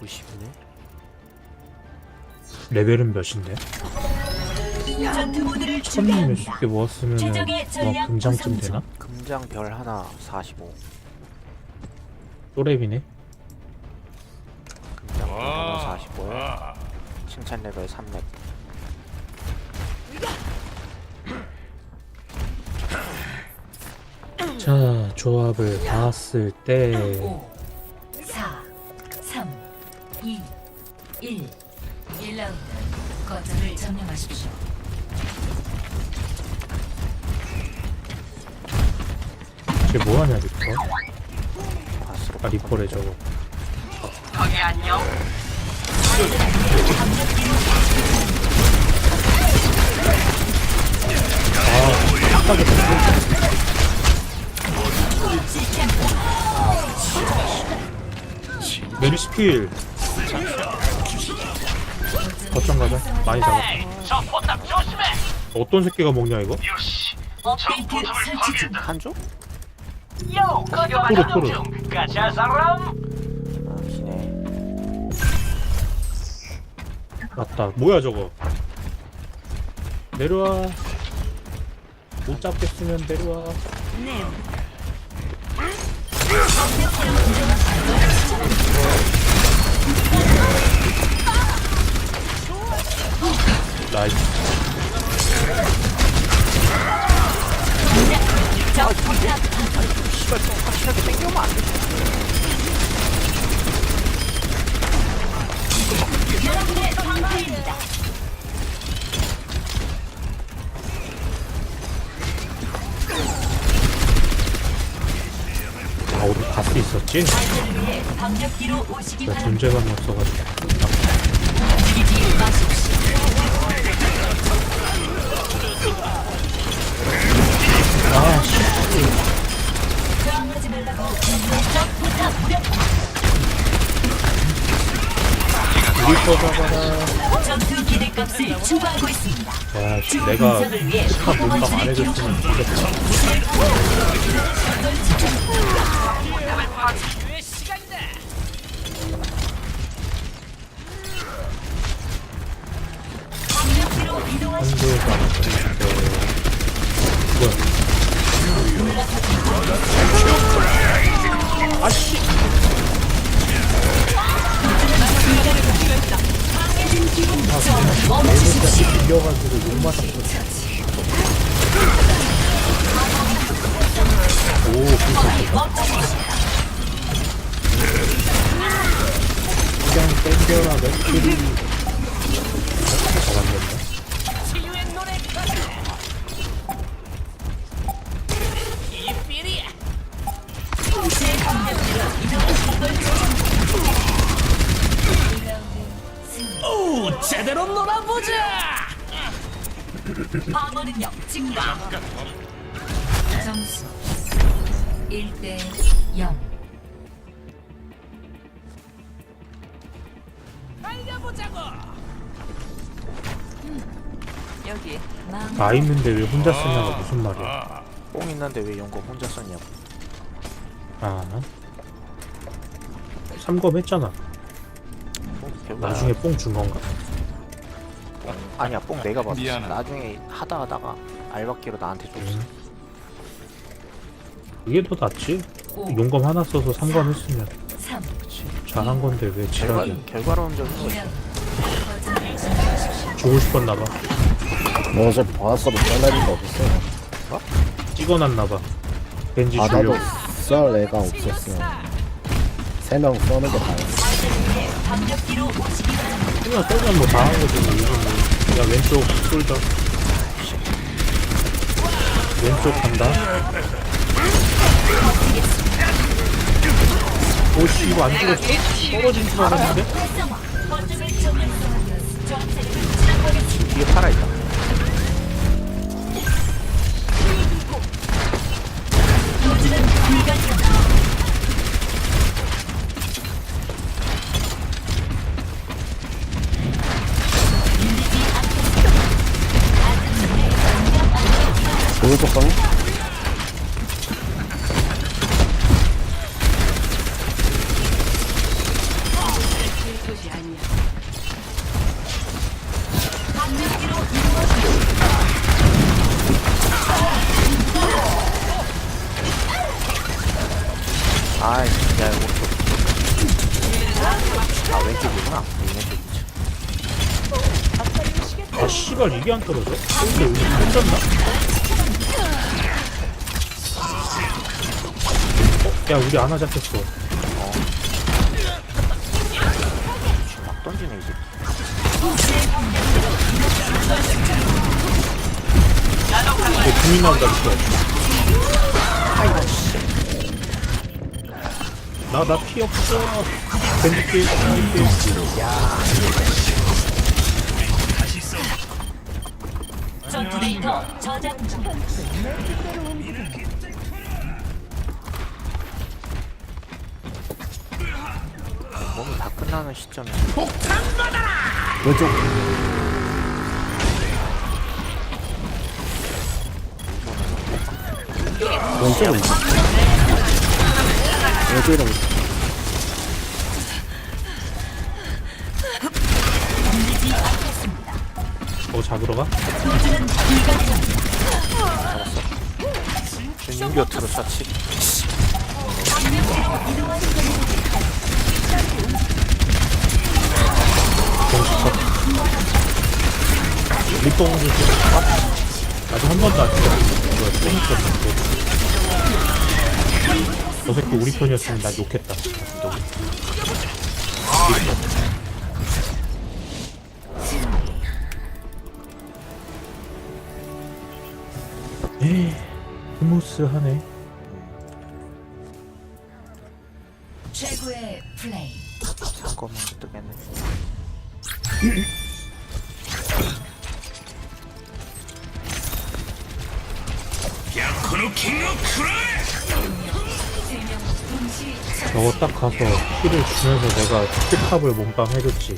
90이네. 레벨은 몇인데? 전투 모드를 천 준비합니다. 몇십 개 모았으면은 최적의 뭐 전략 금장쯤 되나? 금장 별 하나 45. 또랩이네. 금장 별 하나 45에 칭찬 레벨 3렙. 자 조합을 봤을 때 5, 4, 3, 2, 1. 1라운드. 거점을 점령하십시오. 쟤 뭐하냐 리퍼? 아 리퍼래 저거. 아, 메리스필 거점 가자. 많이 잡았다. 어떤 새끼가 먹냐 이거? 업데이트 설치 중. 한조? 토르 토르. 아 기네. 맞다. 뭐야 저거? 내려와. 못 잡겠으면 내려와 나이스 씨발 좀 확실하게 땡겨오면 안 돼. 아 우리 바스 있었지? 나. 존재감이 없어가지고 움직이지 마십시오. 값을 추가하고 있습니다. 와씨 주 내가 평범한 몸박 안 해줬으면 방벽기로 이동하십시오. 한조가 뭐야 멈추십시오. 이겨가지고 욕 맞았어 오 멈추십시오. 그냥 땡겨라 맥킬이 잡았네 제대로 놀아보자! 방어 능력 증가. 점수 1대 0. 달려보자고! 여기 망. 나 있는데 왜 혼자 쓰냐가 무슨 말이야 뽕 있는데 왜 용검 혼자 썼냐고. 아 삼검 했잖아 뽕 결국 나중에 뽕 준 건가? 뽕 아니야 뽕 내가 받았어. 미안하다. 나중에 하다 하다가 알바끼로 나한테 줬어. 음. 이게 더 낫지? 5, 용검 하나 써서 삼검 했으면 3, 잘한 건데 왜 결과 지랄이야 결과론적인 거. 2라. 거점을 점령하십시오. 주고 싶었나봐 너 어차피 보았어도 썰 애가 없어. 찍어놨나봐 벤지 아 나도 주려고 썰 애가 없었어. 세 명 써는 게 다야. 그냥 썰면 뭐다한 거지 뭐 이건 뭐. 야 왼쪽 쏠자 왼쪽 간다 오씨 이거 안 죽었어? 떨어진 줄 알았는데? 활성화. 거점을 점령하여 정체를 진압하겠습니다. 뒤에 팔아 있다. 아이 야 오른쪽 아 왼쪽이구나 왼쪽이지 아 씨발 이게 안 떨어져? 근데 우리 혼졌나? 어? 야 우리 안아 잡혔어 지금 막 던지네 이제 이제 국민 나온다 진짜 나 나 피 없어. 밴드 피 전투 데이터 저장 중. 몸이 다 끝나는 시점에 왼쪽. 왼쪽 왼쪽 왼쪽이랑 어 잡으러 가? 지금 곁으로 리뽕 조심 아직 한 번도 안 찍었어 뭐야 땡겼는데 저 새끼 우리 편이었으면 나 욕했다. 에이 스무스 하네. 최고의 플레이. 한꺼번에 뜨겠네 세명 동시 저거 딱 가서 키를 주면서 내가 힙합을 몸빵 해줬지